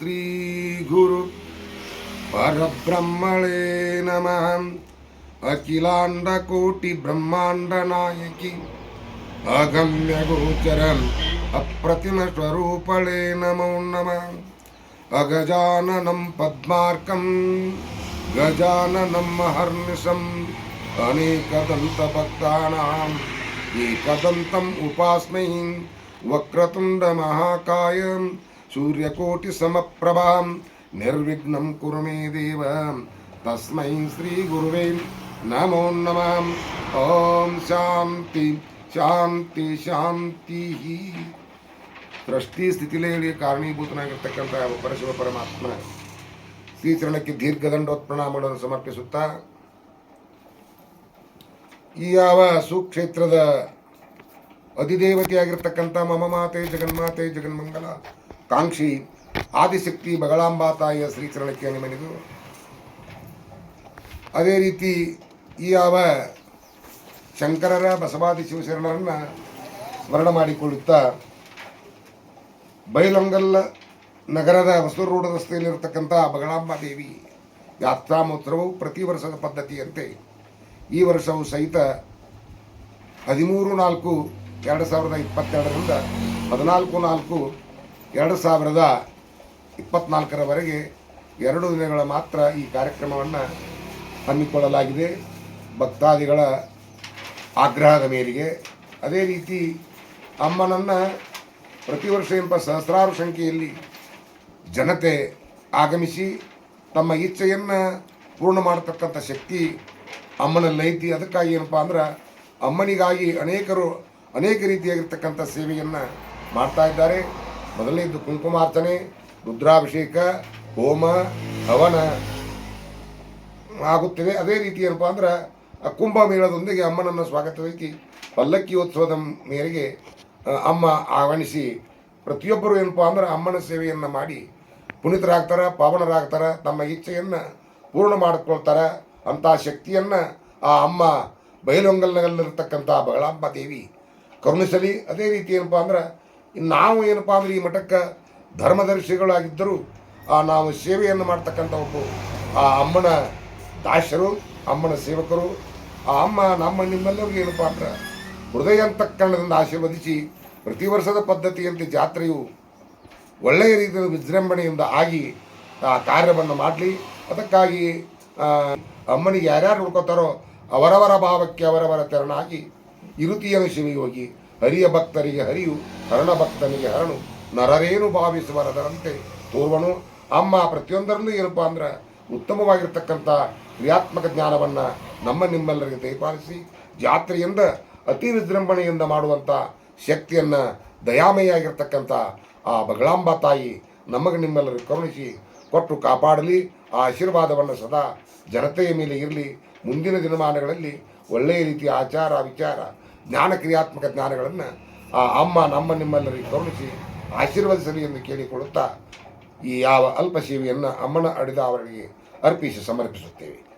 श्री श्रीगुरु। परब्रह्मणे नमः। अखिलाण्डकोटिब्रह्माण्डनायकि। अप्रतिम अप्रतिमस्वरूपणे नमो नमः। अगजाननं पद्मार्कं गजाननं महर्निशम्। अनेकदन्तभक्तानाम्। एकदन्तम् वक्रतुंड वक्रतुण्डमहाकायम्। ಸೂರ್ಯಕೋಟಿ ಸಮಪ್ರಭಾಂ, ನಿರ್ವಿಘ್ನಂ ಕುರು ಮೇ ದೇವ. ತಸ್ಮೈ ಶ್ರೀ ಗುರುವೇ ನಮೋ ನಮಃ. ಓಂ ಶಾಂತಿ ಶಾಂತಿ ಶಾಂತಿ. ಸೃಷ್ಟಿ ಸ್ಥಿತಿಲೆಯಲ್ಲಿ ಕಾರಣೀಭೂತನಾಗಿರ್ತಕ್ಕಂಥ ಪರಶಿವ ಪರಮಾತ್ಮ ಶ್ರೀಚರಣಕ್ಕೆ ದೀರ್ಘದಂಡೋತ್ ಪ್ರಣಾಮಗಳನ್ನು ಸಮರ್ಪಿಸುತ್ತಾ ಈ ಯಾವ ಸುಕ್ಷೇತ್ರದ ಅಧಿದೇವತೆಯಾಗಿರ್ತಕ್ಕಂಥ ಮಮ ಮಾತೆ, ಜಗನ್ಮಾತೆ, ಜಗನ್ಮಂಗಲ ಕಾಂಕ್ಷಿ ಆದಿಶಕ್ತಿ ಬಗಳಾಂಬಾ ತಾಯಿಯ ಶ್ರೀಚರಣಕ್ಕೆ ನಿಮನಿದು ಅದೇ ರೀತಿ ಈ ಯಾವ ಶಂಕರರ ಬಸವಾದಿ ಶಿವಶರಣರನ್ನು ಸ್ಮರಣ ಮಾಡಿಕೊಳ್ಳುತ್ತಾ ಬೈಲೊಂಗಲ್ಲ ನಗರದ ಹೊಸೂರು ರೋಡ್ ರಸ್ತೆಯಲ್ಲಿರತಕ್ಕಂಥ ಬಗಳಾಂಬಾ ದೇವಿ ಯಾತ್ರಾ ಮಹೋತ್ಸವವು ಪ್ರತಿ ವರ್ಷದ ಪದ್ಧತಿಯಂತೆ ಈ ವರ್ಷವೂ ಸಹಿತ ಹದಿಮೂರು ನಾಲ್ಕು ಎರಡು ಸಾವಿರದ ಇಪ್ಪತ್ತೆರಡರಿಂದ ಹದಿನಾಲ್ಕು ನಾಲ್ಕು ಎರಡು ಸಾವಿರದ ಇಪ್ಪತ್ನಾಲ್ಕರವರೆಗೆ ಎರಡು ದಿನಗಳ ಮಾತ್ರ ಈ ಕಾರ್ಯಕ್ರಮವನ್ನು ಹಮ್ಮಿಕೊಳ್ಳಲಾಗಿದೆ. ಭಕ್ತಾದಿಗಳ ಆಗ್ರಹದ ಮೇರೆಗೆ. ಅದೇ ರೀತಿ ಅಮ್ಮನನ್ನು ಪ್ರತಿ ವರ್ಷ ಎಂಬ ಸಹಸ್ರಾರು ಸಂಖ್ಯೆಯಲ್ಲಿ ಜನತೆ ಆಗಮಿಸಿ ತಮ್ಮ ಇಚ್ಛೆಯನ್ನು ಪೂರ್ಣ ಮಾಡತಕ್ಕಂಥ ಶಕ್ತಿ ಅಮ್ಮನಲ್ಲೈತಿ ಅದಕ್ಕಾಗಿ ಏನಪ್ಪ ಅಂದ್ರೆ ಅಮ್ಮನಿಗಾಗಿ ಅನೇಕರು ಅನೇಕ ರೀತಿಯಾಗಿರ್ತಕ್ಕಂಥ ಸೇವೆಯನ್ನು ಮಾಡ್ತಾ ಇದ್ದಾರೆ. ಮೊದಲನೇದು ಕುಂಕುಮಾರ್ಚನೆ ರುದ್ರಾಭಿಷೇಕ, ಹೋಮ, ಹವನ ಆಗುತ್ತಿದೆ. ಅದೇ ರೀತಿ ಏನಪ್ಪ ಅಂದ್ರೆ ಕುಂಭಮೇಳದೊಂದಿಗೆ ಅಮ್ಮನನ್ನು ಸ್ವಾಗತವಾಗಿ ಪಲ್ಲಕ್ಕಿ ಉತ್ಸವದ ಮೇರೆಗೆ ಅಮ್ಮ ಆಹ್ವಾನಿಸಿ ಪ್ರತಿಯೊಬ್ಬರು ಏನಪ್ಪ ಅಂದ್ರೆ ಅಮ್ಮನ ಸೇವೆಯನ್ನು ಮಾಡಿ ಪುನೀತರಾಗ್ತಾರೆ, ಪಾವನರಾಗ್ತಾರೆ, ತಮ್ಮ ಇಚ್ಛೆಯನ್ನು ಪೂರ್ಣ ಮಾಡಿಕೊಳ್ತಾರೆ. ಅಂತಹ ಶಕ್ತಿಯನ್ನು ಆ ಅಮ್ಮ ಬಯಲೊಂಗಲ್ನಲ್ಲಿರ್ತಕ್ಕಂಥ ಬಗಳಾಂಬ ದೇವಿ ಕರುಣಿಸಲಿ. ಅದೇ ರೀತಿ ಏನಪ್ಪ ಅಂದ್ರೆ ನಾವು ಏನಪ್ಪ ಅಂದ್ರೆ ಈ ಮಠಕ್ಕೆ ಧರ್ಮದರ್ಶಿಗಳಾಗಿದ್ದರೂ ಆ ನಾವು ಸೇವೆಯನ್ನು ಮಾಡ್ತಕ್ಕಂಥ ಒಬ್ಬ ಆ ಅಮ್ಮನ ದಾಸರು, ಅಮ್ಮನ ಸೇವಕರು, ಆ ಅಮ್ಮ ನಮ್ಮ ನಿಮ್ಮೆಲ್ಲರಿಗೂ ಏನಪ್ಪ ಅಂದ್ರೆ ಹೃದಯಾಂತಃಕರಣದಿಂದ ಆಶೀರ್ವದಿಸಿ ಪ್ರತಿ ವರ್ಷದ ಪದ್ಧತಿಯಂತೆ ಜಾತ್ರೆಯು ಒಳ್ಳೆಯ ರೀತಿಯ ವಿಜೃಂಭಣೆಯಿಂದ ಆಗಿ ಆ ಕಾರ್ಯವನ್ನು ಮಾಡಲಿ. ಅದಕ್ಕಾಗಿ ಅಮ್ಮನಿಗೆ ಯಾರ್ಯಾರು ಹುಡ್ಕೋತಾರೋ ಅವರವರ ಭಾವಕ್ಕೆ ಅವರವರ ತೆರನಾಗಿ ಇರುತಿಯನ್ನು ಶಿವಯೋಗಿ ಹರಿಯ ಭಕ್ತರಿಗೆ ಹರಿಯು, ಹರಣ ಭಕ್ತನಿಗೆ ಹರಣು. ನರರೇನು ಭಾವಿಸುವರದರಂತೆ ತೋರ್ವನು. ಅಮ್ಮ, ಪ್ರತಿಯೊಂದರಲ್ಲೂ ಏನಪ್ಪ ಅಂದ್ರೆ ಉತ್ತಮವಾಗಿರ್ತಕ್ಕಂಥ ಕ್ರಿಯಾತ್ಮಕ ಜ್ಞಾನವನ್ನು ನಮ್ಮ ನಿಮ್ಮೆಲ್ಲರಿಗೆ ದಯಪಾಲಿಸಿ, ಜಾತ್ರೆಯಿಂದ ಅತಿ ವಿಜೃಂಭಣೆಯಿಂದ ಮಾಡುವಂಥ ಶಕ್ತಿಯನ್ನು ದಯಾಮಯಾಗಿರ್ತಕ್ಕಂಥ ಆ ಬಗಳಾಂಬ ತಾಯಿ ನಮಗೆ ನಿಮ್ಮೆಲ್ಲರಿಗೆ ಕರುಣಿಸಿ ಕೊಟ್ಟು ಕಾಪಾಡಲಿ. ಆ ಆಶೀರ್ವಾದವನ್ನು ಸದಾ ಜನತೆಯ ಮೇಲೆ ಇರಲಿ. ಮುಂದಿನ ದಿನಮಾನಗಳಲ್ಲಿ ಒಳ್ಳೆಯ ರೀತಿಯ ಆಚಾರ ವಿಚಾರ ಜ್ಞಾನ ಕ್ರಿಯಾತ್ಮಕ ಜ್ಞಾನಗಳನ್ನು ಆ ಅಮ್ಮ ನಮ್ಮ ನಿಮ್ಮೆಲ್ಲರಿಗೆ ಕರುಣಿಸಿ ಆಶೀರ್ವದಿಸಲಿ ಎಂದು ಕೇಳಿಕೊಳ್ಳುತ್ತಾ ಈ ಯಾವ ಅಲ್ಪ ಸೇವೆಯನ್ನು ಅಮ್ಮನ ಅಡಿದ ಅವರಿಗೆ ಅರ್ಪಿಸಿ ಸಮರ್ಪಿಸುತ್ತೇವೆ.